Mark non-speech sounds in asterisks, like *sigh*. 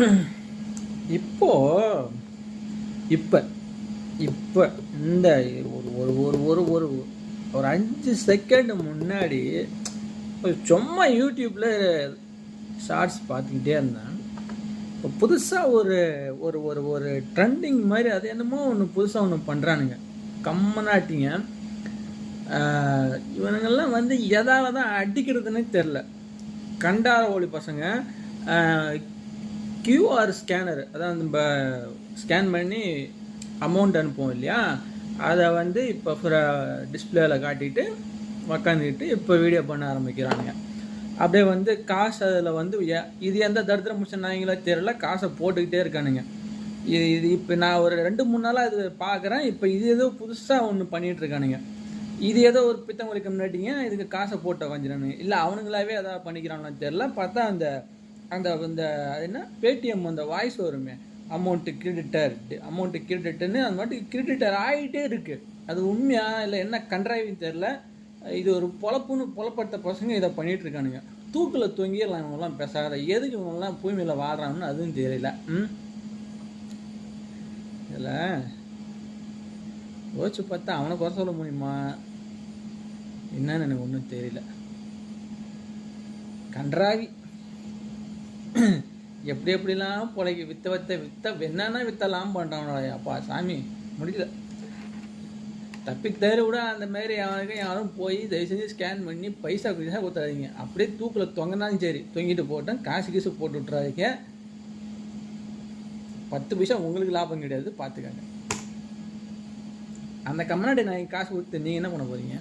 *clears throat* இப்போ இப்போ இப்போ இந்த ஒரு ஒரு ஒரு ஒரு ஒரு ஒரு அஞ்சு செகண்ட் முன்னாடி சும்மா யூடியூப்பில் ஷார்ட்ஸ் பார்த்துக்கிட்டே இருந்தேன். இப்போ புதுசாக ஒரு ஒரு ஒரு ஒரு ட்ரெண்டிங் மாதிரி அது என்னமோ ஒன்று புதுசாக ஒன்று பண்ணுறானுங்க கம்மனாட்டிங்க. இவனுங்கள்லாம் இவனுங்கெல்லாம் வந்து எதால் தான் அடிக்கிறதுனே தெரில கண்டார ஒளி பசங்க கியூஆர் ஸ்கேனர் அதான் நம்ம ஸ்கேன் பண்ணி அமௌண்ட் அனுப்புவோம் இல்லையா? அதை வந்து இப்போ டிஸ்பிளேல காட்டிட்டு உக்காந்துக்கிட்டு இப்போ வீடியோ பண்ண ஆரம்பிக்கிறானுங்க. அப்படியே வந்து காசு அதில் வந்து எ- இது எந்த தரத்தில் முடிச்சிருந்தாங்களோ தெரியல காசை போட்டுக்கிட்டே இருக்கானுங்க. இது இது இப்போ நான் ஒரு ரெண்டு மூணு நாளாக இது பார்க்குறேன் இப்போ இது ஏதோ புதுசாக ஒன்று பண்ணிகிட்ருக்கானுங்க இது ஏதோ ஒரு பித்தவங்களுக்கு முன்னாடிங்க இதுக்கு காசை போட்டு உக்காஞ்சிடானுங்க இல்லை அவனுங்களாவே எதாவது பண்ணிக்கிறாங்களான்னு தெரில பார்த்தா அந்த அந்த இந்த என்ன? பேடிஎம் அந்த வாய்ஸ் வருமே. அமௌண்ட்டு கிரெடிட்டர் அமௌண்ட்டு கிரெடிட்டுன்னு அந்த மாதிரி கிரெடிட்டர் ஆகிட்டே இருக்குது அது உண்மையா இல்லை என்ன கன்றாவின்னு தெரில இது ஒரு பொழப்புன்னு பொழப்பட்ட பசங்க இதை பண்ணிகிட்ருக்கானுங்க தூக்கில் தொங்கிடலாம் இவங்கெல்லாம் பேசாத. எதுக்கு இவங்கெல்லாம் பூமியில் வாடுறாங்கன்னு அதுவும் தெரியல. ம்? இதில் யோசிச்சு பார்த்தா அவனை குறை சொல்ல முடியுமா? என்னன்னு எனக்கு ஒன்றும் தெரியல. கன்றாவி. எப்படி எப்படிலாம் பொழைக்க வித்த வித்த வித்த என்னன்னா வித்தலாம் பண்ணுறானோ அப்பா சாமி முடியல. தப்பி தவிர விட அந்த மாதிரி அவனுக்கு யாரும் போய் தயவு செஞ்சு ஸ்கேன் பண்ணி பைசா பைசா கொடுத்தாதீங்க அப்படியே தூக்கில் தொங்கினாலும் சரி. தொங்கிட்டு போட்டேன் காசு கீசு போட்டு விட்றாதீங்க பத்து பைசா உங்களுக்கு லாபம் கிடையாது பார்த்துக்கங்க. அந்த கம்னாடி நான் காசு கொடுத்து நீங்கள் என்ன பண்ண போகிறீங்க